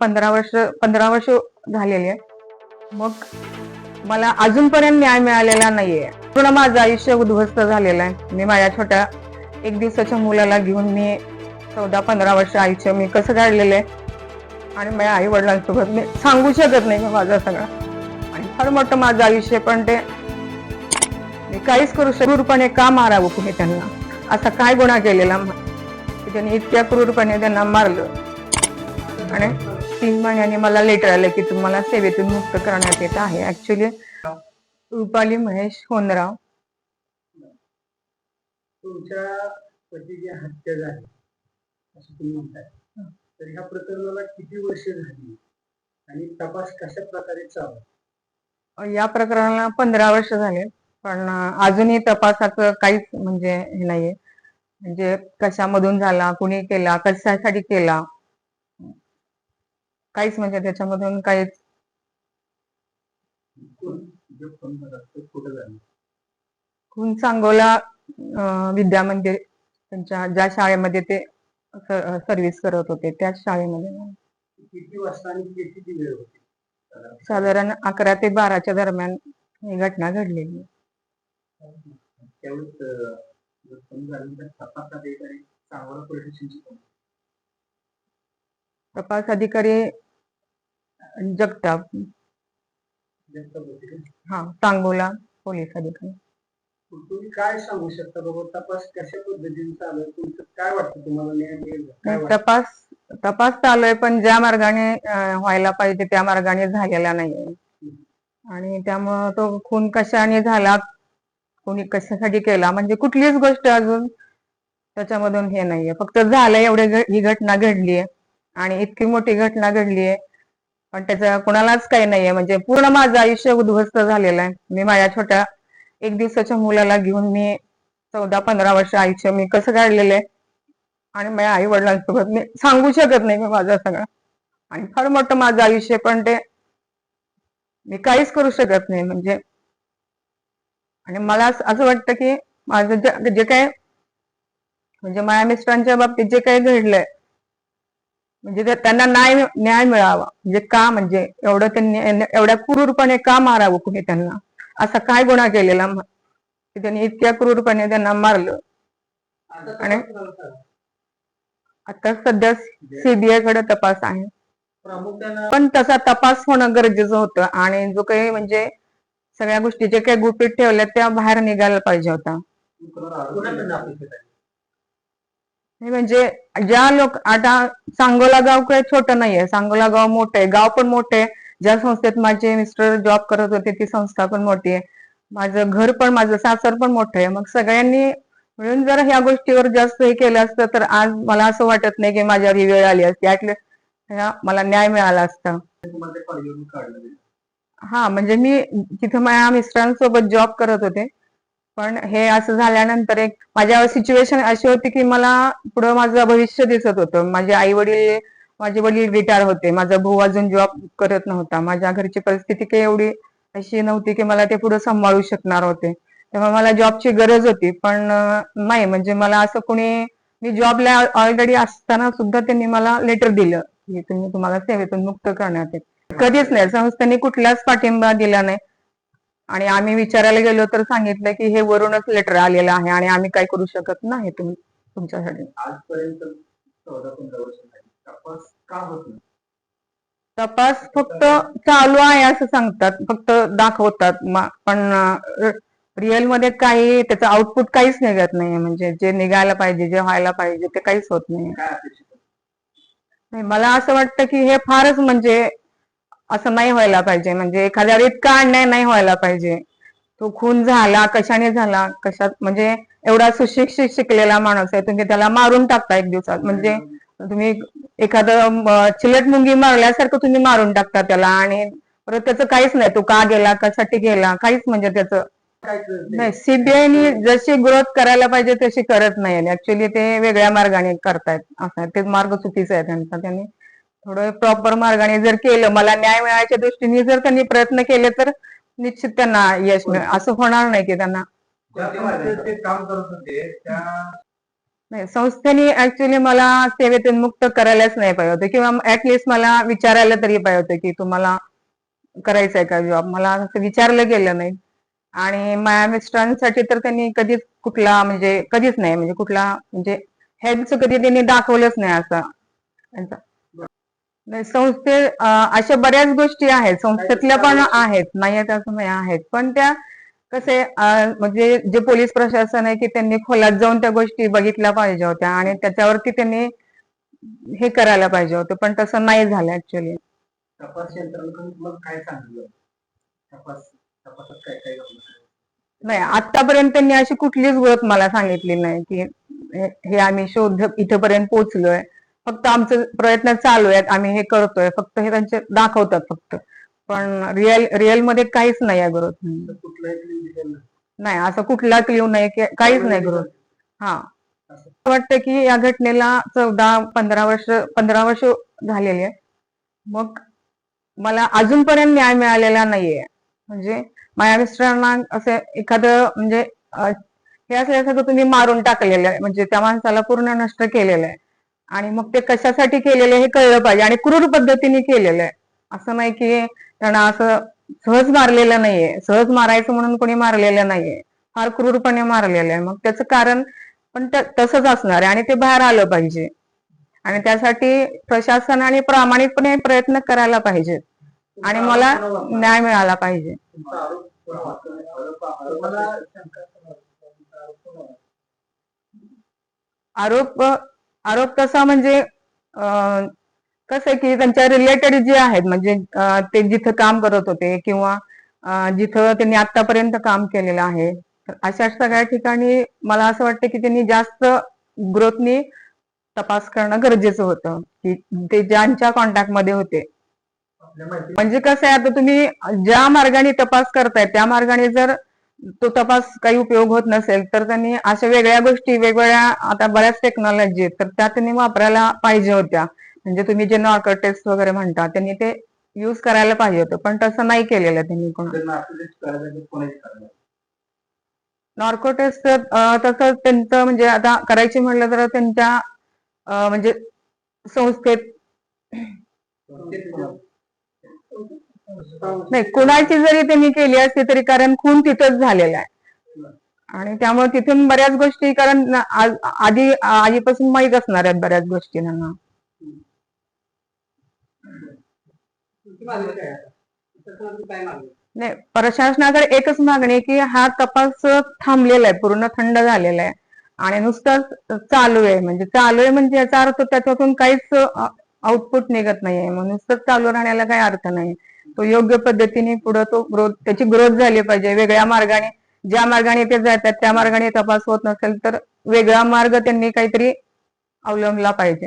पंधरा वर्ष पंधरा वर्ष झालेली आहे. मग मला अजूनपर्यंत न्याय मिळालेला नाहीये. पूर्ण माझं आयुष्य उद्ध्वस्त झालेलं आहे. मी माझ्या छोट्या एक दिवसाच्या मुलाला घेऊन मी चौदा पंधरा वर्ष आयुष्य मी कसं काढलेलं आहे? आणि माझ्या आई वडिलांसोबत मी सांगू शकत नाही मी माझं सगळं. आणि फार मोठं माझं आयुष्य पण ते मी काहीच करू शकत क्रूरपणे का मारावं कुणी त्यांना? असा काय गुन्हा केलेला? की त्यांनी इतक्या क्रूरपणे त्यांना मारलं. आणि तीन महिन्यांनी मला लेटर आलं की तुम्हाला सेवेतून मुक्त करण्यात येत आहे. ऍक्च्युली रुपाली महेश होनराव. तुमच्या पतीची हत्या झाली असं तुम्ही म्हणताय. तर ह्या प्रकरणाला किती वर्ष झाली? आणि तपास कशा प्रकारे चालू या प्रकरणाला पंधरा वर्ष झाले पण अजूनही तपासाचं काहीच म्हणजे हे नाहीये. म्हणजे कशामधून झाला कुणी केला कशासाठी केला काहीच म्हणजे त्याच्यामधून काहीच. खून सांगोला विद्या मंदिर त्यांच्या ज्या शाळेमध्ये ते सर्व्हिस करत होते त्याच शाळेमध्ये. साधारण? अकरा ते बाराच्या दरम्यान ही घटना घडलेली. तपास अधिकारी सांगोला पोलीस स्टेशनची कोण? तपास अधिकारी जगताप? हा सांगोला पोलीस अधिकारी. मग तुम्ही काय सांगू शकता बाबा? तपास कशा पद्धतीने चालू आहे? तुमचं काय वाटतं तुम्हाला? न्याय मिळेल का? काय वाटतं? तपास तपास चालू आहे पण ज्या मार्गाने अं, व्हायला पाहिजे त्या मार्गाने झालेला नाहीये. आणि त्यामुळं तो खून कशाने झाला कोणी कशासाठी केला म्हणजे कुठलीच गोष्ट अजून त्याच्यामधून हे नाहीये. फक्त झालंय एवढे घ- ही घटना घडलीये. आणि इतकी मोठी घटना घडलीये पण त्याचं कुणालाच काही नाहीये. म्हणजे पूर्ण माझं आयुष्य उद्ध्वस्त झालेलं आहे. मी माझ्या छोट्या एक दिवसाच्या मुलाला घेऊन मी चौदा पंधरा वर्ष आयुष्य मी कसं काढलेलं आहे? आणि माझ्या आई वडिलांसोबत मी सांगू शकत नाही मी माझं सगळं. आणि फार मोठं माझं आयुष्य पण ते मी काहीच करू शकत नाही. म्हणजे आणि मला असं वाटतं की माझं जे काय म्हणजे माझ्या मिस्टरांच्या बाबतीत जे काही घडलंय म्हणजे त्यांना न्याय न्याय मिळावा. म्हणजे का म्हणजे एवढं त्यांनी एवढ्या क्रूरपणे का मारावं कुणी त्यांना? असा काय गुन्हा केलेला की त्यांनी इतक्या क्रूरपणे त्यांना मारलं? आणि-. आता सध्या सीबीआयकडे तपास आहे. पण तसा तपास होणं गरजेचं होतं. आणि जो काही म्हणजे सगळ्या गोष्टी जे काही गुपित ठेवल्या त्या बाहेर निघायला पाहिजे होता. कुणाकडनं अपेक्षित आहे हे म्हणजे ज्या लोक आता सांगोला गाव काही छोटं नाहीये. सांगोला गाव मोठं आहे. गाव पण मोठं आहे. ज्या संस्थेत माझे मिस्टर जॉब करत होते ती संस्था पण मोठी आहे. माझं घर पण माझं सासर पण मोठं आहे. मग सगळ्यांनी मिळून जर ह्या गोष्टीवर जास्त हे केलं असतं तर आज मला असं वाटत नाही की माझ्यावर ही वेळ आली असती. ऍटलीस्ट मला न्याय मिळाला असता. हा म्हणजे मी तिथं माझ्या मिस्टरांसोबत जॉब करत होते. पण हे असं झाल्यानंतर एक माझ्या सिच्युएशन अशी होती की मला पुढं माझं भविष्य दिसत होतं. माझे आई वडील माझे वडील रिटायर होते. माझा भाऊ अजून जॉब करत नव्हता. माझ्या घरची परिस्थिती काही एवढी अशी नव्हती की मला ते पुढे सांभाळू शकणार होते. तेव्हा मला जॉबची गरज होती. पण नाही म्हणजे मला असं कोणी मी जॉबला ऑलरेडी असताना सुद्धा त्यांनी मला लेटर दिलं. की तुम्ही तुम्हाला सेवेतून मुक्त करण्यात येईल. कधीच नाही. संस्थेने कुठलाच पाठिंबा दिला नाही. आणि आम्ही विचारायला गेलो तर सांगितलं की हे वरूनच लेटर आलेलं आहे आणि आम्ही काय करू शकत नाही तुम तुमच्यासाठी. तपास फक्त चालू आहे असं सांगतात फक्त दाखवतात. पण रिअलमध्ये काही त्याचं आउटपुट काहीच निघत नाही म्हणजे जे निघायला पाहिजे जे व्हायला पाहिजे ते काहीच होत? नाही, मला असं वाटतं की हे फारच म्हणजे असं नाही व्हायला पाहिजे. म्हणजे एखाद्यावर इतका अन्याय नाही व्हायला पाहिजे. तो खून झाला कशाने झाला कशात म्हणजे एवढा सुशिक्षित शिकलेला माणूस आहे. तुम्ही त्याला मारून टाकता एक दिवसात. म्हणजे तुम्ही एखादं चिलट मुंगी मारल्यासारखं तुम्ही मारून टाकता त्याला आणि परत त्याचं काहीच नाही. तो का गेला कशासाठी गेला काहीच म्हणजे त्याचं नाही. सीबीआयनी जशी ग्रोथ करायला पाहिजे तशी करत नाही ऍक्च्युली ते वेगळ्या मार्गाने करतायत. असं ते मार्ग चुकीचे आहे त्यांचा. त्यांनी थोडं प्रॉपर मार्गाने जर केलं मला न्याय मिळायच्या दृष्टीने जर त्यांनी प्रयत्न केले तर निश्चित त्यांना यश मिळेल. असं होणार नाही की त्यांना. नाही संस्थेने ऍक्च्युली मला सेवेतून मुक्त करायलाच नाही पाहिजे होते. किंवा ऍटलिस्ट मला विचारायला तरी पाहिजे होते की तुम्हाला करायचंय का जॉब मला असं विचारलं गेलं नाही. आणि माझ्या मिस्टरांसाठी तर त्यांनी कधीच कुठला म्हणजे कधीच नाही म्हणजे कुठला म्हणजे हेल्पचं कधी त्यांनी दाखवलंच नाही असं. संस्थे अशा बऱ्याच गोष्टी आहेत. संस्थेतल्या पण आहेत. नाही असं नाही आहेत. पण त्या कसे म्हणजे जे पोलीस प्रशासन आहे की त्यांनी खोलात जाऊन त्या गोष्टी बघितल्या पाहिजे होत्या आणि त्याच्यावरती त्यांनी हे करायला पाहिजे होतं. पण तसं नाही झालं ऍक्च्युली? नाही आतापर्यंत त्यांनी अशी कुठलीच गोष्ट मला सांगितली नाही की हे आम्ही शोध इथपर्यंत पोहोचलोय. फक्त आमचे प्रयत्न चालू आहेत आम्ही हे करतोय फक्त हे त्यांचे दाखवतात फक्त. पण रिअल रिअलमध्ये काहीच नाही आहे ग्रोथ नाही. असं कुठला क्ल्यू नाही की काहीच नाही ग्रोथ हा. असं. वाटतं की या घटनेला चौदा पंधरा वर्ष पंधरा वर्ष झालेली आहे. मग मला अजूनपर्यंत न्याय मिळालेला नाहीये. म्हणजे माझ्या मिस्टरांना असं एखादं म्हणजे हे असल्यासारखं तुम्ही मारून टाकलेलं आहे. म्हणजे त्या माणसाला पूर्ण नष्ट केलेलं आहे. आणि मग ते कशासाठी केलेले हे कळलं पाहिजे आणि क्रूर पद्धतीने केलेलं आहे. असं नाही की त्यांना असं सहज मारलेलं नाहीये. सहज मारायचं म्हणून कोणी मारलेलं नाहीये. फार क्रूरपणे मारलेलं आहे. मग त्याचं कारण पण तसंच असणार आहे आणि ते बाहेर आलं पाहिजे. आणि त्यासाठी प्रशासनाने प्रामाणिकपणे प्रयत्न करायला पाहिजे. आणि मला न्याय मिळाला पाहिजे. आरोप आरोप- कसा म्हणजे कसं आहे की त्यांच्या रिलेटेड जे आहेत म्हणजे ते जिथं काम करत होते किंवा जिथं त्यांनी आतापर्यंत काम केलेलं आहे अशा सगळ्या ठिकाणी मला असं वाटतं की त्यांनी जास्त ग्रोथनी तपास करणं गरजेचं होतं की ते ज्यांच्या कॉन्टॅक्टमध्ये होते. म्हणजे कसं आहे आता तुम्ही ज्या मार्गाने तपास करताय त्या मार्गाने जर तो तपास काही उपयोग होत नसेल तर त्यांनी अशा वेगळ्या गोष्टी वेगवेगळ्या आता बऱ्याच टेक्नॉलॉजी आहेत तर त्या त्यांनी वापरायला पाहिजे होत्या. म्हणजे तुम्ही जे नॉर्कर टेस्ट वगैरे म्हणता त्यांनी ते युज करायला पाहिजे होतं पण तसं नाही केलेलं त्यांनी कोण. नॉर्को टेस्ट तसं त्यांचं म्हणजे आता करायची म्हटलं तर त्यांच्या म्हणजे संस्थेत नाही कुणाची जरी त्यांनी केली असती तरी कारण खून तिथंच झालेला आहे. आणि त्यामुळे तिथून बऱ्याच गोष्टी कारण आधी आधीपासून माहीत असणार आहेत बऱ्याच गोष्टी त्यांना नाही प्रशासनाकडे एकच मागणी की हा तपास थांबलेला आहे पूर्ण थंड झालेला आहे. आणि नुसतं चालू आहे म्हणजे चालू आहे म्हणजे याचा अर्थ त्याच्यातून काहीच आउटपुट निघत नाहीये. मग नुसतंच चालू राहण्याला काही अर्थ नाही. तो योग्य पद्धतीने पुढे तो ग्रोथ त्याची ग्रोथ झाली पाहिजे. वेगळ्या मार्गाने ज्या मार्गाने ते जातात त्या मार्गाने तपास होत नसेल तर वेगळा मार्ग त्यांनी काहीतरी अवलंबला पाहिजे.